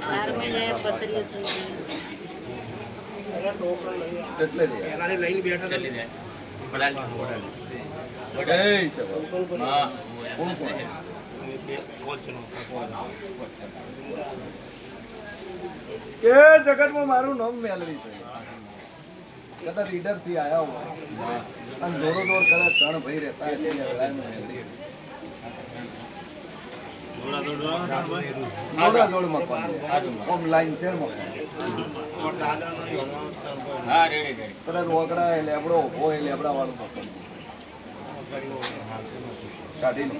ચાર મહિને પતરીઓ થઈ ગઈ કેટલે રે જય સભા કોણ કોણ? કે જગતમાં મારું નામ મેલરી છે. કદાચ રીડરથી આવ્યા હોય. અને જોરો જોર કરે ત્રણ ભાઈ રહેતા હશે જોડા જોડ મકાન ઓમ લાઈન કાઢીને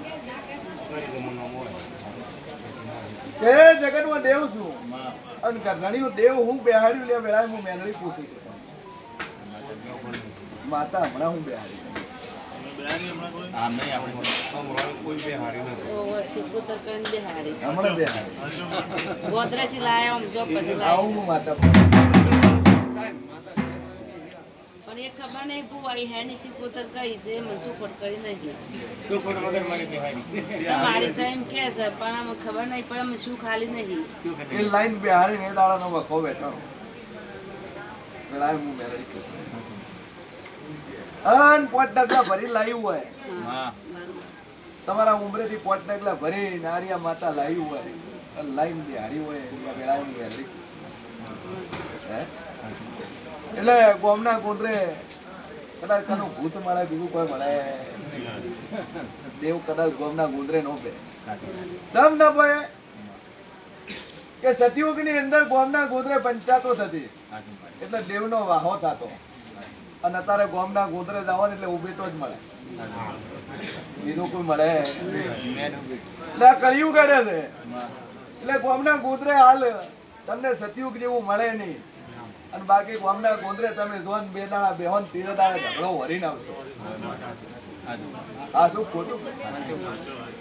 કે જગતમાં દેવ છું. અને ઘણી દેવ હું બેહાડ્યું લે વેળાએ હું મેનડી પૂછું છું. માતા, હમણાં હું બેહાડી ગોદરેથી લાયા આમ જો પછી લાયા. માતા પણ. એ ખબર નહીં ભુવાઈ હે ની સિકોતર કઈ છે મને ખોટ કરી નહીં તો મારી સાહેબ કે છે પણ આમ ખબર નહીં પણ અમે શું ખાલી નહીં. એ લાઈન બિહારી ને દાડા નો વખો બેઠો. પેલા હું મેરેજ અન પોટ ડગલા ભરી લાવ્યું હોય. તમારા ઉમરેથી પોટ ડગલા ભરી નારિયા માતા લાવ્યું હોય. લાઈન બિહારી હોય હું? મેલડી એટલે ગોમના ગોંદરે કદાચ કનું ભૂત મળે બીજું કોઈ મળે. દેવ કદાચ ગોમના ગોંદરે નો બે. સમ ના પડે કે સતયુગની અંદર ગોમના ગોંદરે પંચાતો થતી. એટલે દેવનો વાહો થતો. અને અત્યારે ગોમના ગોંદરે જાવ એટલે ઉભેટો જ મળે. બીજું કોઈ મળે? એટલે આ કળિયુગ અડે છે. એટલે ગોમના ગોંદરે હાલ તમને સતયુગ જેવું મળે નહીં. અને બાકી ગોમના ગોંદરે તમે જોન બે દાડા બેહોન ત્રીજે દાણા ઝઘડો વરીને આવશો. આ શું ખોટું?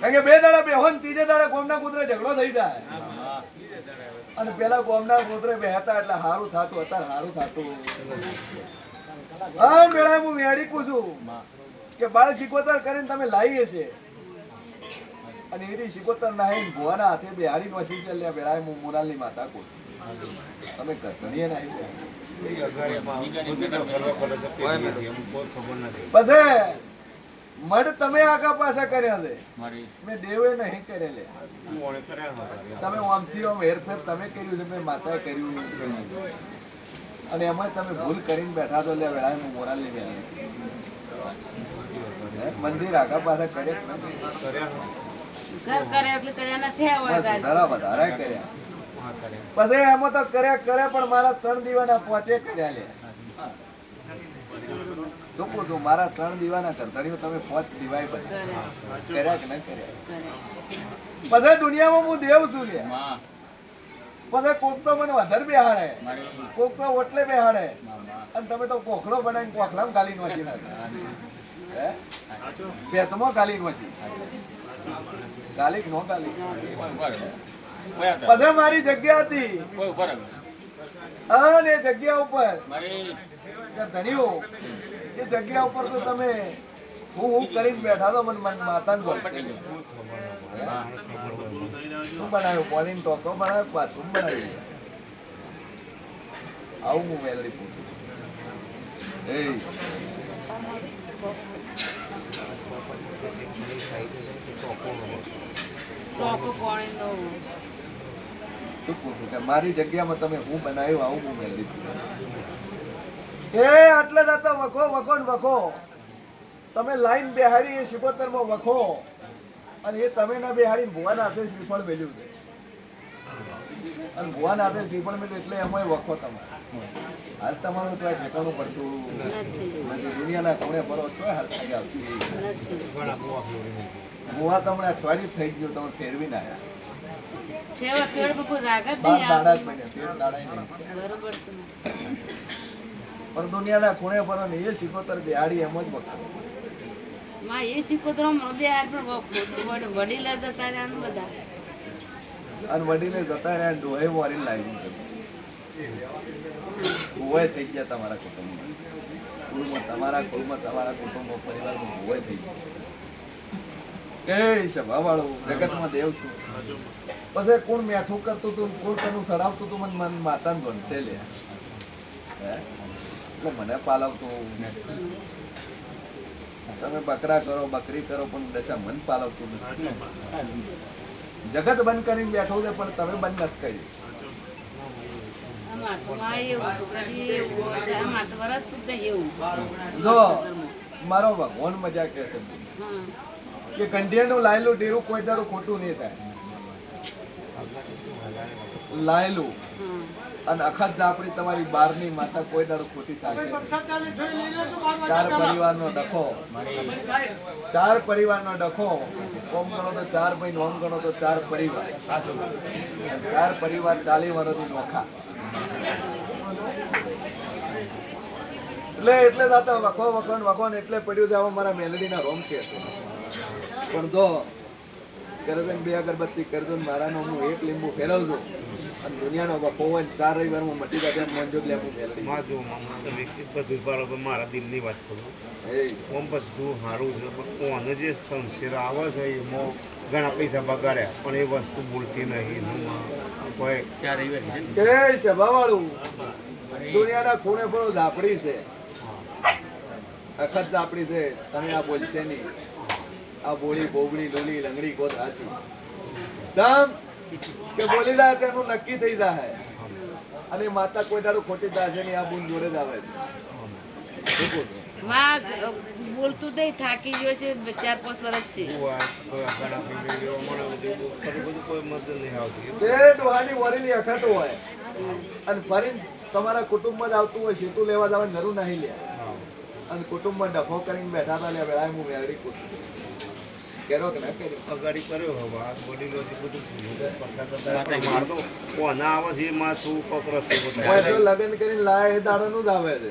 કારણ કે બે દાડા બેહોન ત્રીજે દાડા ગોમના કૂતરે ઝઘડો થઈ જાય. અને પેલા ગોમના કૂતરે બેહતા એટલે સારું થતું, અત્યારે સારું થતું. હા મેળા હું મેળી પૂછું કે બાળ શીખોતર કરીને તમે લાવી છે અને એની શિકોતર નાહીને ભુવાના હાથે બિહારી નો શીશે એટલે બેળાએ હું મોરાલની માતા પૂછું તમે ઘટણીએ નાહી પછી મઢ તમે આગા પાછા કર્યા છે. મેં દેવે નહીં કરેલે. તમે આમથી આમ હેરફેર તમે કર્યું છે મેં માતાએ કર્યું અને એમાં તમે ભૂલ કરીને બેઠા તો લે વેળાએ હું લઈ ગયા. મંદિર આગા પાછા કરે કે નથી? ઘર કરે એટલે કર્યા વધારા કર્યા. પછી એમાં તો કર્યા કરે પણ મારા ત્રણ દીવાના પોચે કર્યા લે. છું મારા ત્રણ દીવાના કરતણીઓ તમે પોચ દિવાય બધા કર્યા. કે નહીં કર્યા? પછી દુનિયામાં હું દેવ છું લે પછી કોક તો મને વધારે બેહાડે. કોક તો ઓટલે બેહાડે. અને તમે તો કોખડો બનાવીને કોખલામાં ગાલી નોચી નાખે. હે પેટમાં ગાલી નોચી ગાલી નો ગાલી પછી મારી જગ્યા હતી. અને જગ્યા ઉપર ધણીઓ એ જગ્યા ઉપર તો તમે હું હું કરીને બેઠા તો મને મન માતાને બોલશે શું બનાવ્યું? પોલીન ટોકો બનાવ્યો બાથરૂમ બનાવ્યું? આવું હું મેલડી પૂછું છું. શું કે મારી જગ્યામાં તમે હું બનાવ્યું? આવું હું મેળવી છું એ આટલે જતા વખો વખો ને વખો. તમે લાઈન બેહાડી એ શિકોતરમાં વખો અને એ તમે ના બેહાડીને ભુવાના હાથે શ્રીફળ મેળ્યું છે. અને ભુવાના હાથે શ્રીફળ મેળ્યું એટલે એમાં વખો તમે. હાલ તમારું તો ઠેકાણું પડતું. નથી દુનિયાના કોણે ફરો તો હાલ થઈ આવતી ભુવા તમને અઠવાડિયું થઈ ગયું તમે ફેરવી ના. પણ દુનિયાના ખૂણે પર એ શિકોતર બિહારી એમ જ વખો માં એ માં બે પર વડીલા જતા રહ્યા બધા. અને વડીલે જતા રહ્યા ડોહે વોરીને લાગ્યું ઓય થઈ ગયા તમારા કુટુંબમાં. કુળમાં તમારા કુળમાં તમારા કુટુંબમાં પરિવારમાં ઓય થઈ ગયા. એ સભાવાળું જગતમાં દેવ છું પછી કોણ મેઠું કરતું તું કોણ તનું સડાવતું તું મને મન માતાને ગણશે લે એટલે મને પાલવતું. તમે બકરા કરો બકરી કરો પણ દશા મન પાલવતું નથી. જગત બંધ કરીને બેઠો છે પણ તમે બંધ નથી કરી. આમાં તો માં એવું હતું, કદી એવું હતું, આમાં તો વરસતું જ મારો ભગવાન મજા કે છે. કે કંઢિયાનું લાયેલું ડેરું કોઈ દાડું ખોટું નહીં થાય. લાયેલું. અને અખત જાપડી તમારી બારની માતા કોઈ દર ખોટી થશે ચાર પરિવારનો ડખો. ચાર પરિવારનો ડખો. ઓમ ગણો તો ચાર ભાઈ ઓમ ગણો તો ચાર પરિવાર. ચાર પરિવાર ચાલી વર્ષથી નોખા એટલે એટલે જ વખો વખણ વખોન એટલે પડ્યું છે. આમાં મારા મેલેડીના રોમ કે છે. પણ જો કરે છે બે અગરબત્તી કરજો ને મારા નામનું એક લીંબુ ફેરવજો અને દુનિયાનો હોય ને ચાર રવિવારમાં મટી જાય મન મોંજો લેવું મેલડી માં જો તો વિકસિત બધું બરાબર મારા દિલની વાત કરું. એ ઓમ બધું સારું છે પણ ઓને જે સંશેર આવે છે એમાં ઘણા પૈસા બગાડ્યા પણ એ વસ્તુ બોલતી નહીં કોઈ કે સભાવાળું. દુનિયાના ખૂણે પર ઝાપડી છે. અખત ઝાપડી છે તમે આ બોલશે નહીં. આ બોલી બોબડી લોલી લંગડી કોત સાચી ચમ કે બોલી જાય તેનું નક્કી થઈ જાય અને માતા કોઈ દાડો ખોટી થશે નહીં આ બુન જોડે જ આવે માં બોલતું નહીં થાકી ગયો છે ચાર પાંચ વર્ષ છે. તે ડોહાની વરેલી અખત હોય. અને ફરીને તમારા કુટુંબમાં જ આવતું હોય સીટું લેવા જવાની જરૂર નહીં લે. હા. અને કુટુંબમાં ડખો કરીને બેઠા હતા લે વેળાએ હું મેળવી કુટુંબ કેરો કે ના કેરી? અગાડી કર્યો હવે આ વડીલોથી બધું કરતા કરતા પણ કોના આવે છે એમાં શું પકડો છે બધા. તો કરીને લાય એ દાડાનું જ આવે છે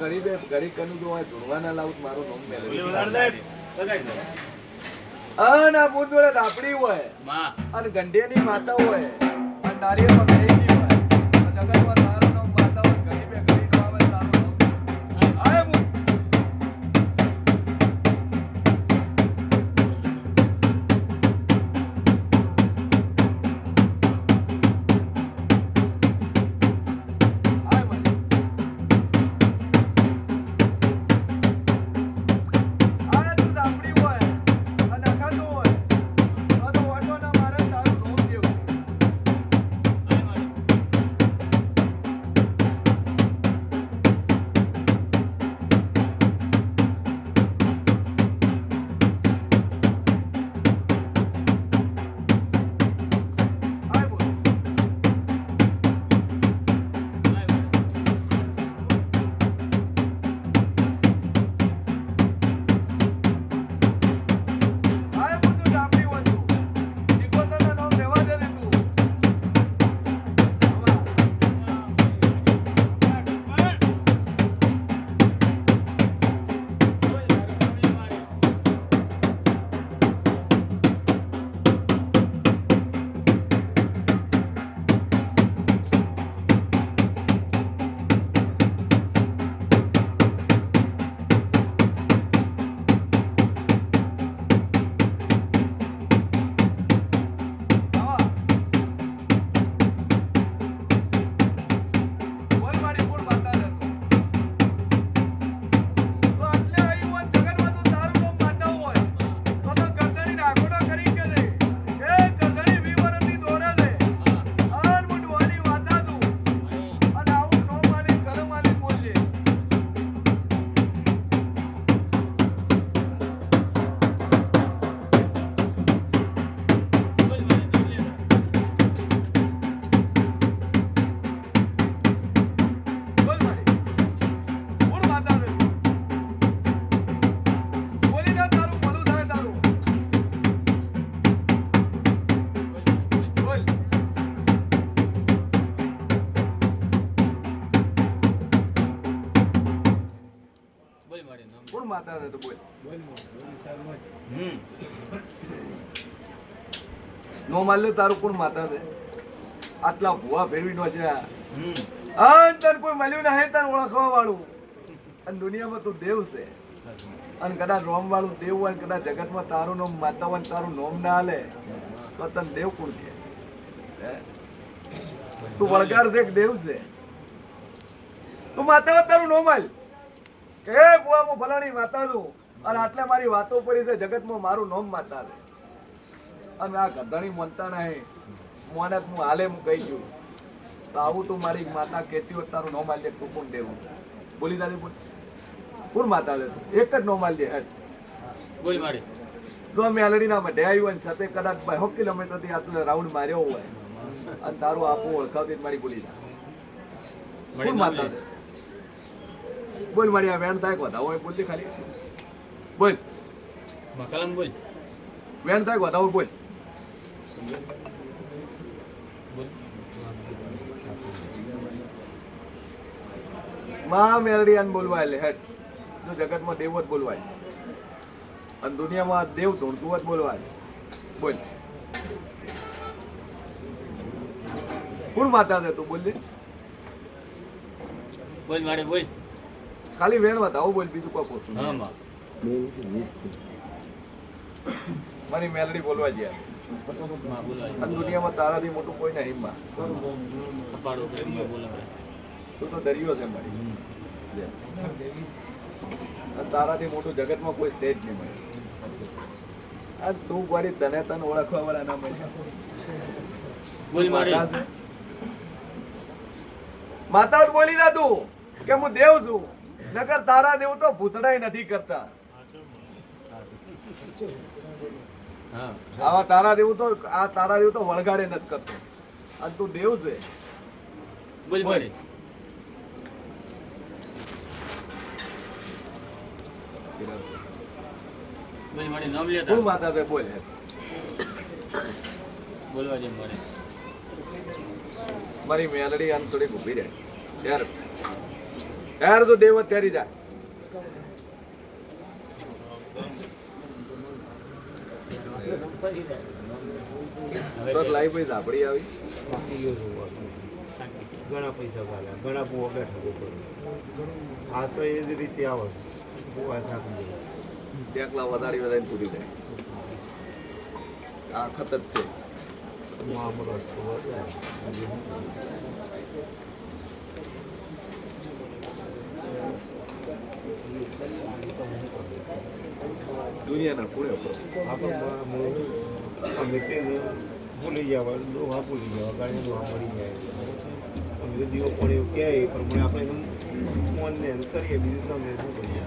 ગરીબે ગરીબ કનું જો હોય ધોળવાના લાવું તો મારું નામ મેળવી આ ના બુટ જોડે આપણી હોય. અને ગંઢેની માતા હોય. અને નારિયેળમાં ગરીબી હોય. કોણ માતા છે તું બોલ નો માલ્યો તારું કોણ માતા છે? આટલા ભૂવા ફેરવી નો છે અન તને કોઈ મળ્યું નહીં તને ઓળખવા વાળું અને દુનિયામાં તું દેવ છે. અને કદાચ રોમ વાળું દેવ હોય અને કદાચ જગતમાં તારું નામ માતા હોય તારું નામ ના હાલે તો તને દેવ કોણ કે? હે? તું વળગાડ છે દેવ છે? તું માતા તારું નોમ હાલ કે હે બુઆ હું ફલાણી માતા છું અને આટલે મારી વાતો પડી છે જગતમાં મારું નોમ માતા છે અને આ ગધણી મનતા નહીં. મોને હું હાલે હું કહી છું તો આવું તું મારી માતા કહેતી હોત તારું નોમ આલજે તું કોણ દેવું? બોલી દાદી બોલ કોણ માતા છે એક જ નોમ આલજે હેડ. બોલ મારી. જો મેલડી ના મઢે આવ્યું હોય ને સાથે કદાચ બહો કિલોમીટરથી આટલે રાઉન્ડ માર્યો હોય. અને તારું આપું ઓળખાવતી મારી બોલી જાય માતા બોલ મારી આ વેણ થાય વધાવો હોય બોલ ખાલી. બોલ. મકલમ બોલ. વેણ થાય વધાવો બોલ. બોલ. માં મેલડી આને બોલવા એટલે હેડ. જો જગતમાં દેવ જ બોલવાય. અને દુનિયામાં દેવ ધૂણતું જ બોલવાય. બોલ. કોણ માતા છે તું બોલ બોલ મારે બોલ. ખાલી વેણ બતાવો બોલ બીજું કોઈ પૂછું મારી મેલડી બોલવા અને દુનિયામાં તારાથી મોટું કોઈ નહીં માં તું તો દરિયો છે મારી. તારાથી મોટું જગતમાં કોઈ છે જ નહીં મળે આ તું વળી તને તને ઓળખવા વાળા ના મળે માતા બોલી જા તું કે હું દેવ છું. નકર તારા દેવું તો ભૂતડાય નથી કરતા. હા. આવા તારા દેવું તો આ તારા દેવું તો વળગાડે નથી કરતો. આ તું દેવ છે. લેતા. માતા છે બોલ. બોલવા દે મારી. મેલડી આમ થોડીક ઊભી રહે. યાર ત્યારી જા તો લાઈ ભાઈ ઝાપડી આવી. ઘણા પૈસા ભાગ્યા ઘણા બહુ બેઠકો કર્યું આ તો એ જ રીતે આવે. બહુ આ થાકી ટેકલા વધારી વધારીને પૂરી થાય આ ખત જ છે હું આમ રસ્તો વધારે દુનિયાના આપણે અમે તેને ભૂલી જવા, દોહા ભૂલી જવા ગાડી દોહા મળી જાય. અમે દીવો પણ એવું કહેવાય પણ આપણે મનને કરીએ, બીજું તમે શું કરીએ?